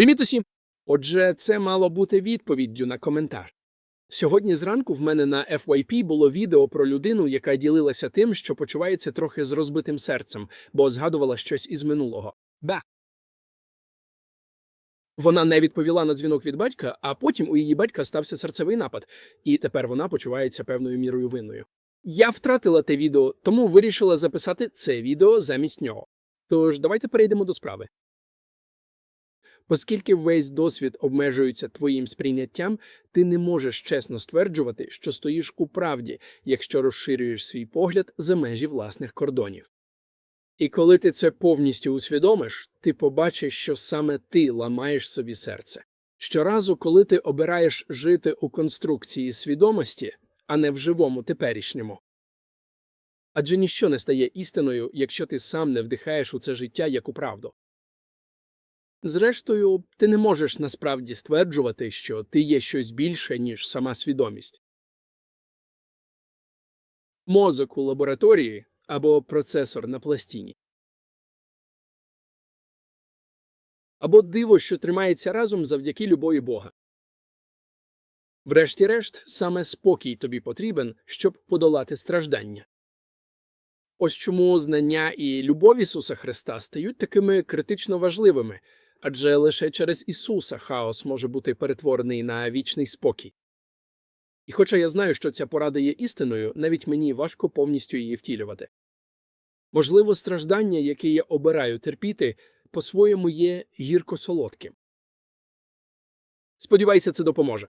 Прийміть усі. Отже, це мало бути відповіддю на коментар. Сьогодні зранку в мене на FYP було відео про людину, яка ділилася тим, що почувається трохи з розбитим серцем, бо згадувала щось із минулого. Ба. Вона не відповіла на дзвінок від батька, а потім у її батька стався серцевий напад, і тепер вона почувається певною мірою винною. Я втратила те відео, тому вирішила записати це відео замість нього. Тож давайте перейдемо до справи. Оскільки весь досвід обмежується твоїм сприйняттям, ти не можеш чесно стверджувати, що стоїш у правді, якщо розширюєш свій погляд за межі власних кордонів. І коли ти це повністю усвідомиш, ти побачиш, що саме ти ламаєш собі серце. Щоразу, коли ти обираєш жити у конструкції свідомості, а не в живому теперішньому. Адже ніщо не стає істиною, якщо ти сам не вдихаєш у це життя як у правду. Зрештою, ти не можеш насправді стверджувати, що ти є щось більше, ніж сама свідомість. Мозок у лабораторії або процесор на пластині. Або диво, що тримається разом завдяки любові Бога. Врешті-решт, саме спокій тобі потрібен, щоб подолати страждання. Ось чому знання і любов Ісуса Христа стають такими критично важливими, адже лише через Ісуса хаос може бути перетворений на вічний спокій. І хоча я знаю, що ця порада є істиною, навіть мені важко повністю її втілювати. Можливо, страждання, яке я обираю терпіти, по-своєму є гірко солодким. Сподіваюся, це допоможе.